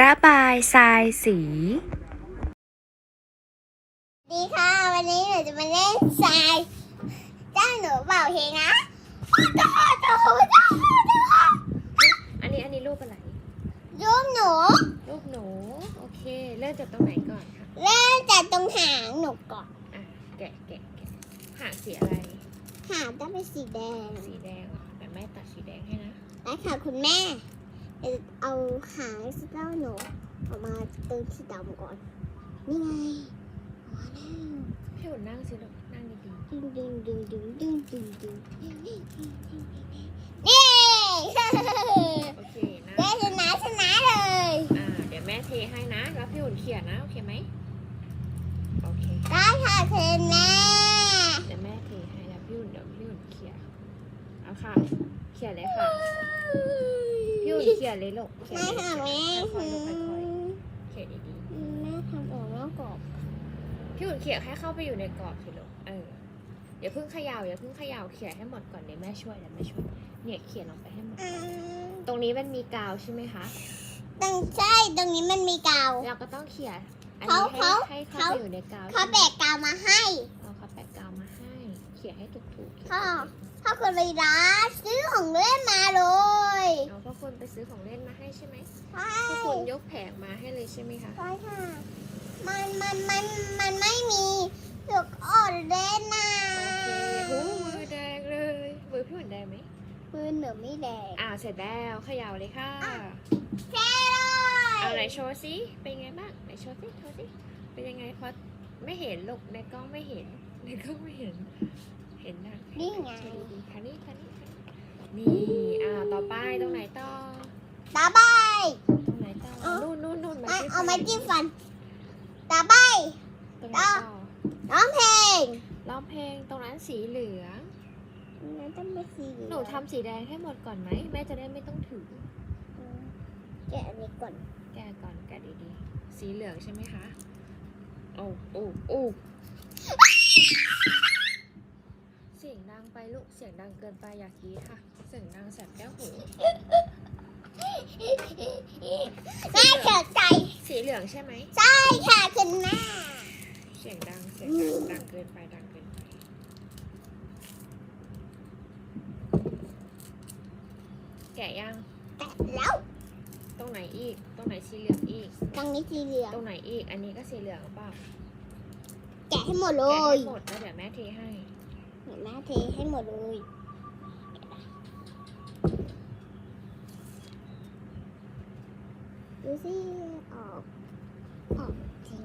ระบายทรายสี ดีค่ะ วันนี้หนูจะมาเล่นทรายจ้างหนูเป่าเพลงนะจ้าจ้าจ้าจ้าอันนี้อันนี้รูปอะไร รูปหนู รูปหนู โอเค เริ่มจากตรงไหนก่อนคะเริ่มจากตรงหางหนูก่อน อะ แกะแกะแกะหางสีอะไร หางต้องเป็นสีแดง สีแดงเหรอแต่แม่ตัดสีแดงให้นะและค่ะคุณแม่ เอาหางสเต้าหนูออกมาเติมสีดำก่อน นี่ไงมาแล้วพี่หุ่นนั่งสิลูกนั่งดีดึงดึงดึงดึงดึงดึงดึงนี่โอเคนะได้ชนะชนะเลยอ่าเดี๋ยวแม่เทให้นะ แล้วพี่หุ่นเขียนนะ โอเคไหมโอเคได้ค่ะคุณแม่เดี๋ยวแม่เทให้แล้วพี่หุ่นเดี๋ยวพี่หุ่นเขียนเอาค่ะ เขียนเลยค่ะ พี่หุ่นเขียนเลยลูกเขียนไม่เลยค่ะแม่ค่อยๆลูกค่อยๆเขียนดีแม่ทำออกนอกกรอบๆพี่หุ่นเขียนให้เข้าไปอยู่ในกรอบสิลูกเอออย่าเพิ่งเขย่าอย่าเพิ่งเขย่าเขียนให้หมดก่อนเดี๋ยวแม่ช่วยเดี๋ยวแม่ช่วยเนี่ยเขียนลงไปให้หมดอืมตรงนี้มันมีกาวใช่ไหมคะ ตรงใช่ตรงนี้มันมีกาว เราก็ต้องเขียนอันเขานี้ให้เขาให้เข้าเขา ไปอยู่ในกาวเขาแบกกาวมาให้ เอาเขาแปะกาวมาให้ เขียนให้ถูกๆเขียนพ่อถูก พ่อคุณไปร้านซื้อของเล่นมาเลยๆเอาพ่อคุณไปซื้อของเล่นมาให้ใช่ไหมใช่พ่อคุณยกแผงมาให้เลยใช่ไหมคะใช่ค่ะ มันมันมันมันไม่มีลูกอ่อนเล่นนะโอเคหูมือแดงเลยมือพี่หุ่นแดงไหมปืนหนูไม่แดงอ่าเสร็จแล้วเขย่าเลยค่ะแค่เลเอาไหนยโชว์สิเป็นไงบ้างไหนโชว์สิโชว์สิเป็นยังไงเพราะไม่เห็นลูกในกล้องไม่เห็นในกล้องไม่เห็น เห็นนะนี่ไงโชว์ดีๆค่ะนี่ค่ะนี่ค่ะนี่ อ่า ต่อไปตรงไหนต่อ ตาใบ ตรงไหนต่อ เอา นู่นนู่นนู่นอะจิ้เอามาฟันจิ้มฟัน ตาใบ ตรงไหนต่อร้องเพลงร้องเพลงตรงนั้นสีเหลืองมันต้องเป็นสีเลืองหนูทำสีแดงให้หมดก่อนไหมแม่จะได้ไม่ต้องถืออืมแกะอันนี้ก่อนแกะก่อนแกะดีๆ สีเหลืองใช่ไหมคะ โอ้โอ้โอ้เสียงดังไปลูก เสียงดังเกินไปอย่ากรีดค่ะ เสียงดังแสบแก้วหู แม่เสียใจสีเหลืองใช่ไหม ใช่ค่ะคุณแม่เสียงดัง เสียงดังดังเกินไปดังเกินไป แกะยัง แตะแล้วตรงไหนอีก ตรงไหนสีเหลืองอีก ตรงนี้สีเหลืองตรงไหนอีก อันนี้ก็สีเหลืองหรือเปล่าแกะให้หมดเลแกะย ให้หมดแล้วเดี๋ยวแม่เทให้ เดี๋ยวแม่เทให้หมดเลยดูสิออกออกจริง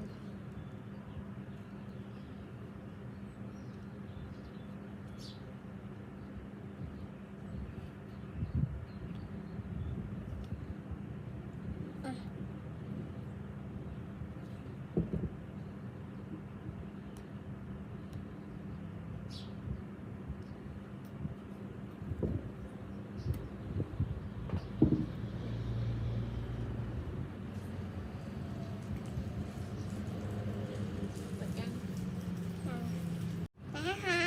หมดยัง แม่คะ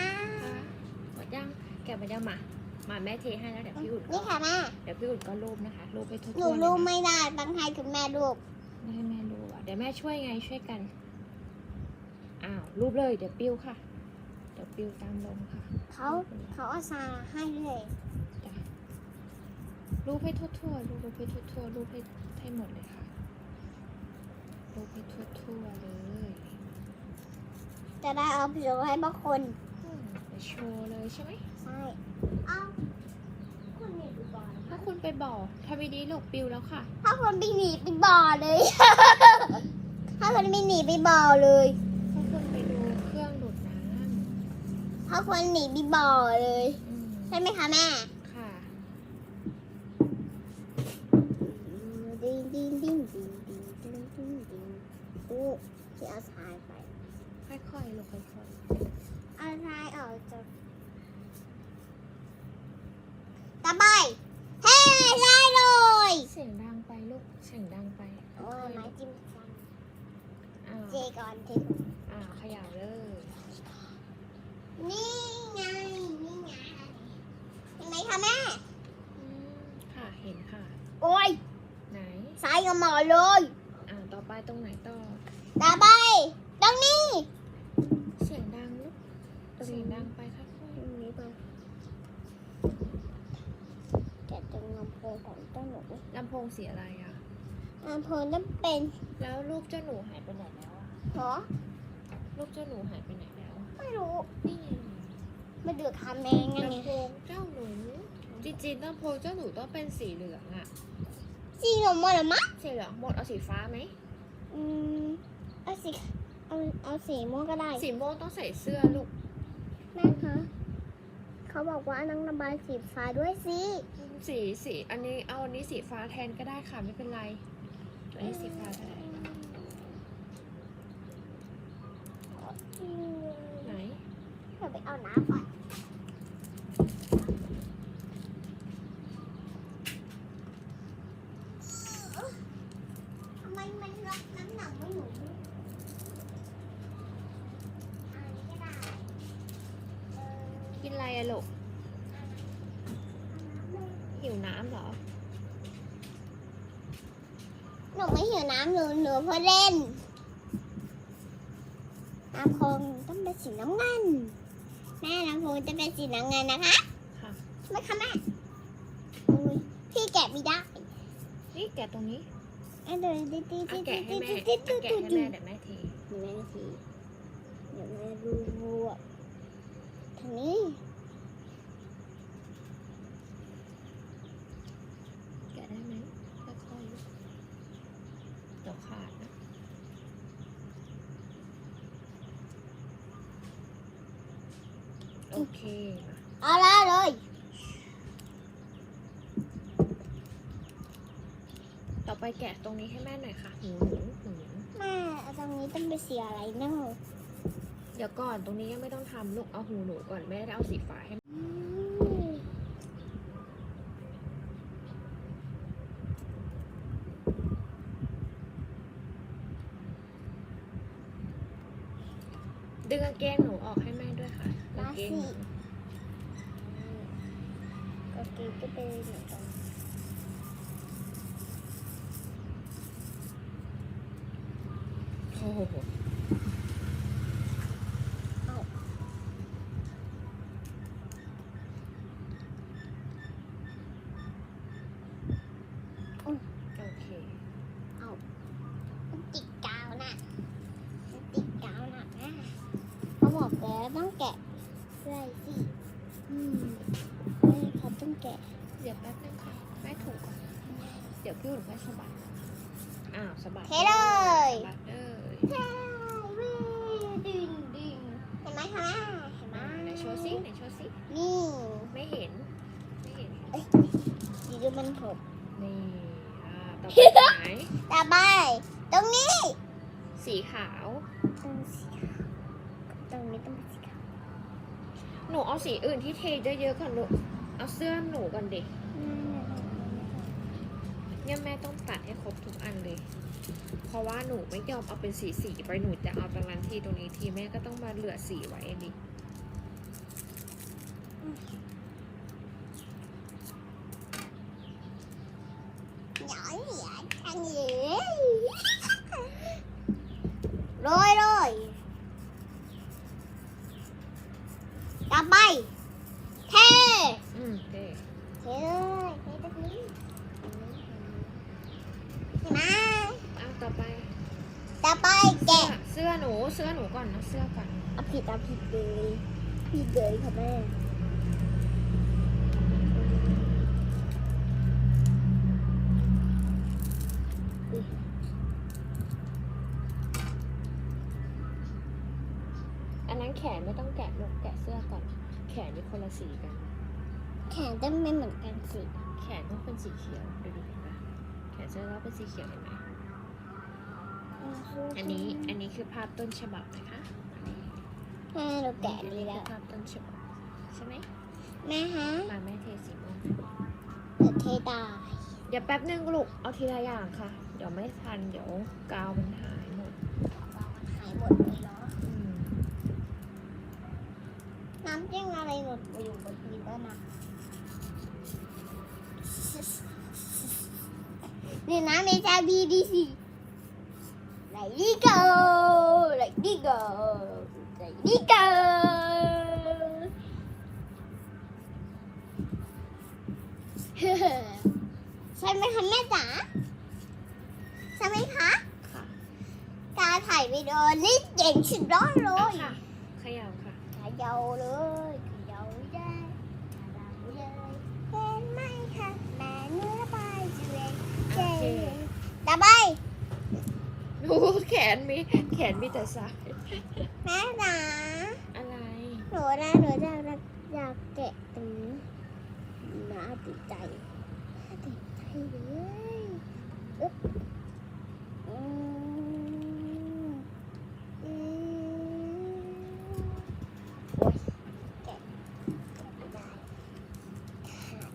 หมด ยังแกะหมดยังมา มาแม่เทให้แล้วเดี๋ยวพี่อุดนี่ค่ะแม่ เดี๋ยวพี่อุดก็รูปนะคะรูปไปทั่วๆหนูเลยรู้นะไม่ได้ต้องให้คุณแม่รูปไม่ให้แม่รูปอะเดี๋ยวแม่ช่วยไงช่วยกันอ้าวรูปเลยเดี๋ยวปิ้วค่ะ เดี๋ยวปิ้วตามลมค่ะเขาเขาเอาซาให้เลยจ้ะรูปให้ทั่วๆรูปให้ทั่วๆรูปให้ให้หมดเลยค่ะรูปให้ทั่วๆเลย จะได้เอาไปโชว์ให้บางคน อืมไปโชว์เลยใช่ไหม ใช่เอาคุณหนีไปก่อนถ้าคุณไปบอกทำดีๆลูกปิ้วแล้วค่ะ ถ้าคนไปหนีไปบ่อเลย ถ้าคนไม่หนีไปบ่อเลย ถ้าคุณไปดูเครื่องดูดน้ถ้าคนหนีไปบ่อเลยำอืม ใช่ไหมคะแม่ ตะไบเฮ้ได้เลยๆเสียงดังไปลูก เสียงดังไปโอ้ยไม้จิ้มฟันอ้าวเจก่อนเทอ้าวเขย่าเลย นี่ไง นี่ไงเห็นไหมคะแม่ อืมค่ะ เห็นค่ะ โอ้ยไหนสซ้ายกับหมอเลย อ่าต่อไปตรงไหนต่อ ต่อไป ตรงนี้ เสียงดังลูก เสียงดังไปค่อย ตรงนี้ไปแกะตรงลำ โพงของเจ้าหนูๆลำโพงสีอะไรอะลำโพงต้องเป็นแล้วรูปเจ้าหนูหายไปไหนแล้วอะเหรอรูปเจ้าหนูหายไปไหนแล้วไม่รู้นี่ไงมาดูคำเองไงลำโพงเจ้าหนูจริงๆลำโพงเจ้าหนูต้องเป็นสีเหลืองอะสีหนูหมดหรือมั้งสีเหลืองหมดเอาสีฟ้าไหมอืมเอาสีเอาเอาสีม่วงก็ได้ สีม่วงต้องใส่เสื้อลูกแม่คะเขาบอกว่านั่งระบายสีฟ้าด้วยสิ สีสีอันนี้เอาอันนี้สีฟ้าแทนก็ได้ค่ะไม่เป็นไรอันนี้สีฟ้าก็ได้ไหนเดี๋ยวไปเอาน้ำก่อนทำไมมันรับน้ำหนักไม่หนูอันนี้ก็ได้เออกินอะไรอะลูกหิวน้ำเหรอ ห นูไม่หิวน้ำหนูหนูเพื่อเล่น น้ำโพงต้องเป็นสีน้ำเงิน แม่น้ำโพงจะเป็นสีน้ำเงินนะคะค่ะใช่ไหมคะแม่อุ๊ยพี่แกะไม่ได้นี่แกะตรงนี้อะเดี๋ยวดิดิดิเอาดิแกะให้ดิแม่ดิดิเอาแกะให้ดิแม่เดี๋ยวแม่ทีเดี๋ยวแม่ทีเดี๋ยวแม่รู้วัวทางนี้ แกะได้ไหมค่อยๆลูกเดี๋ยวขาดนะโอเคมา เอาละเลยต่อไปแกะตรงนี้ให้แม่หน่อยค่ะหูหนูหูหนูแม่เอาตรงนี้ต้องเป็นสีอะไรเนาะเดี๋ยวก่อนตรงนี้ยังไม่ต้องทำลูกเอาหูหนูก่อนแม่ได้เอาสีฟ้าให้อืมดึงกางเกงหนูออกให้แม่ด้วยค่ะกางเกง หนูก็กินก็เป็นเหมือนกัน โอ้โห โอเค มันติดกาวนะมันติดกาวหนักนะเขาบอกแล้วต้องแกะใส่สิอืมไม่เขาต้องแกะ เดี๋ยวแป๊บนึงค่ะแม่ถูกก่อน เดี๋ยวพี่อุ่นค่อยสะบัด อ้าวสะบัดเทเลย สะบัดเลยใช่วิ่งดึงดึงเห็นไหมคะเห็นไหมไหนโชว์ซิไหนโชว์ซินี่ ไม่เห็น ไม่เห็นสีดูมันหดนี่อ่าต่อไปไหนต่อไปตรงนี้ สีขาว ตรงสีขาวตรงนี้ต้องเป็นสีขาวหนูเอาสีอื่นที่เทเยอะๆก่อนลูกเอาเสื้อหนูก่อนดิ เนี่ยแม่ต้องตัดให้ครบทุกอันเลย เพราะว่าหนูไม่ยอมเอาเป็นสีสีไปหนูจะเอาตรงนั้นทีตรงนี้ทีแม่ก็ต้องมาเหลือสีไว้ดิ หยอยหยอยทางนี้โรยโรยต่อไปเท อืมเด้ เทเลยเทตรงนี้เห็นไหม อ้าวต่อไป ต่อไป เสื้อ แกะ เสื้อหนู เสื้ อหนูก่อนนะเสื้อก่อนเอาผิดเอาผิดเลยผิดเลยค่ะแม่อันนั้นแขนไม่ต้องแกะลูกแกะเสื้อก่อน แขนนี่คนละสีกัน แขนต้องไม่เหมือนกันสิ แขนต้องเป็นสีเขียวดูดิเห็นไหมแขนเสื้อต้องเป็นสีเขียวเห็นไหม อันนี้อันนี้คือภาพต้นฉบับนะคะอันนี้แม่เราแกะอันดีนี้แล้คือวภาพต้นฉบับใช่ไหมแม่ฮะมาแม่เทสีม่วงเดี๋ยวเทตายเดี๋ยวแป๊บนึงลูกเอาทีละอย่างค่ะ เดี๋ยวไม่ทันเดี๋ยวกาวมันหายหมดหายหมดเลยเหรออืมน้ำจิ้งอะไรหมดอยู่บนพื้นแล้วนะนี่นะเมจาบีดีสิ ไหลดีโกไหลดีโกไหลดีโกใช่ไหมคะแม่จ๋าใช่ไหมคะค่ะการถ่ายวิดีโอนี่เก่งสุดยอดเลเอายค่ะเขย่าค่ะขยาวเลยขยาวได้ขยาวเลยเห็นไหมคะแม่เนื้อใบเจริญโอเจ เคริญตาใบโอ้แขนมีแขนมีแต่สายแม่จ๋าอะไรหนูนะหนูจะอยากแกะตรงนี้น่าติดใจน่าติดใจเลยอึ๊บอืมอืมโอ๊ยแกะแกะไม่ได้ขาด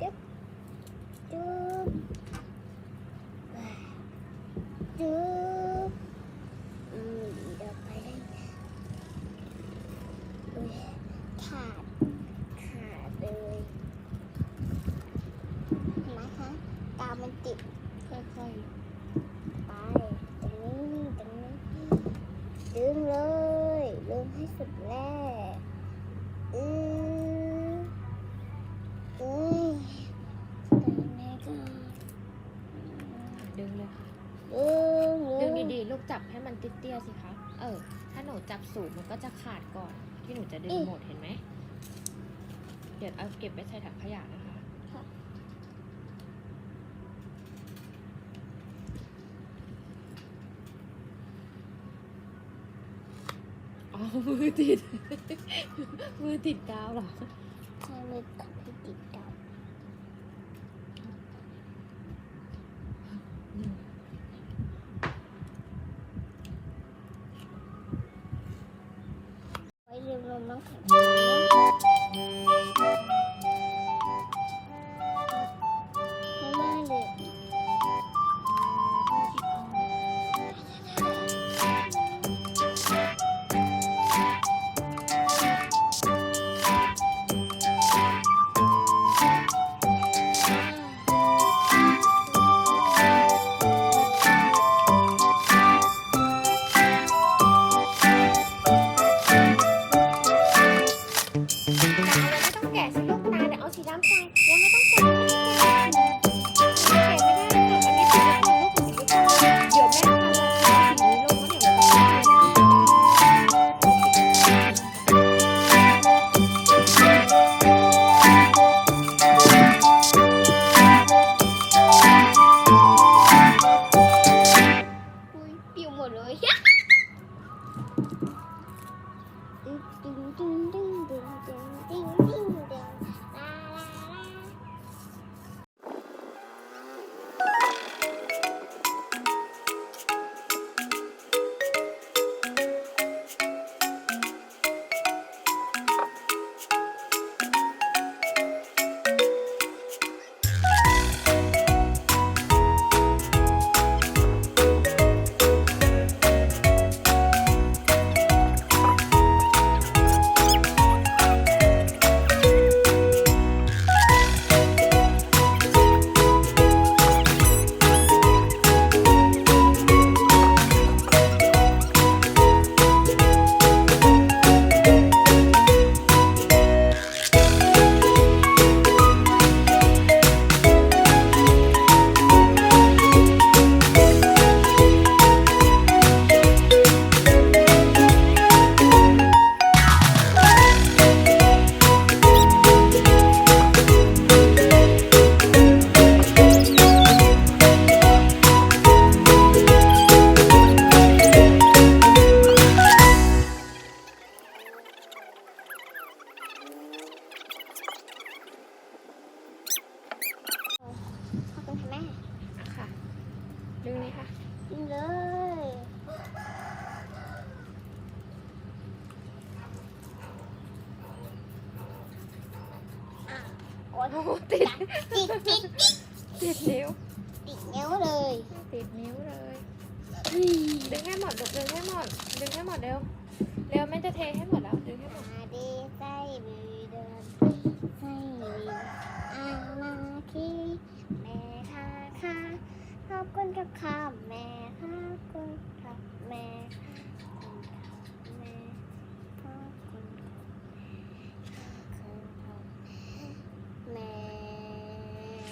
จึ๊บจึ๊บจึ๊บ อืมเดี๋ยวไปได้อุ๊ยขาด ขาดเลยเห็นไหมคะตามันติด ค่อย ไป ตรงนี้ตรงนี้ดึงเลยดึงให้สุดแน่อืออือตรงนี้ก็ ๆดึงเลยค่ะ ดึง ดึงดีๆ ลูก จับให้มันเตี้ยๆสิคะ เออ ถ้าหนูจับสูงมันก็จะขาดก่อน ที่หนูจะดึงหมดเห็นไหม เดี๋ยวเอาเก็บไว้ใส่ถังขยะนะคะ อ๋อ มือติด มือติดกาวเหรอ ใช่มือกับพี่ติดกันไ enough? ยโอ้โหติดติดติดติดติดนิ้ว ติดนิ้วเลยติดนิ้วเลยดึงให้หมดลูกดึงให้หมดดึงให้หมดเร็วเร็วแม่จะเทให้หมดแล้วดึงให้หมดมาดีไส้บีเดินไส้บีอ่างมาที่แม่ค่ะค่ะขอบคุณกับข้าวแม่ขอบคุณครับแม่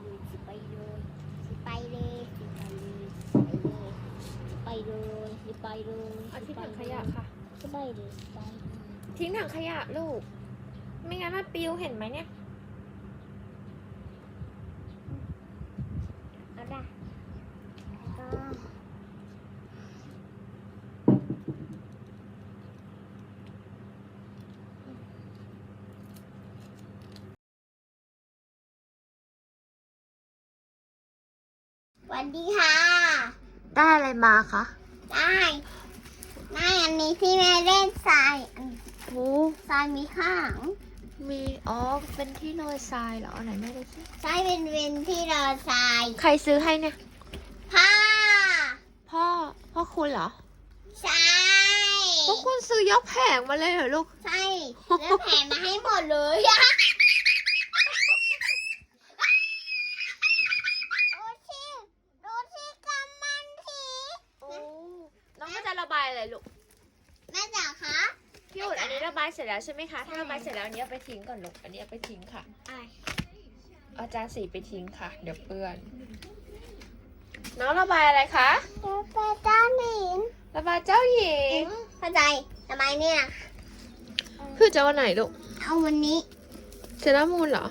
เลยสิไปเลยสิไปเลยสิไปเลยสิไปเลยสิไปเลยเอาที่ถังขยะค่ะ สิไปเลยสิไปเลยทิ้งถังขยะลูก ไม่งั้นมันปลิวเห็นไหมเนี่ย เอาได้แล้วก็ส วัสดีค่ะ ได้อะไรมาคะได้ได้อันนี้ที่แม่เล่นทรายอันโอ้ทรายมีข้าง มีอ๋อเป็นที่โรยทรายเหรอไหนแม่ดูสิทรายเป็นเวนที่เราทรายใครซื้อให้เนี่ยผ้าพ่อ พ่อคุณเหรอ ใช่พ่อคุณซื้อยกแผงมาเลยเหรอลูก ใช่แล้วแถมมาให้หมดเลยอะดูสิดูสิกำมันที โอ้ น้องก็จะระบาย อะไรลูกแม่จ๋าคะพี่อุดอันนี้ระบายเสร็จแล้วใช่ไหมคะ ถ้าระบายเสร็จแล้วอันนี้เอาไปทิ้งก่อนลูก อันนี้เอาไปทิ้งค่ะ อะเอาจานสีไปทิ้งค่ะ เดี๋ยวเปื้อน น้องระบายอะไรคะ เดี๋ยวไปจ้าหนิงระบายเจ้าหญิงเข้าใจทำไมเนี่ย คือจะวันไหนลูก เอาวันนี้ เซรามูนเหรอ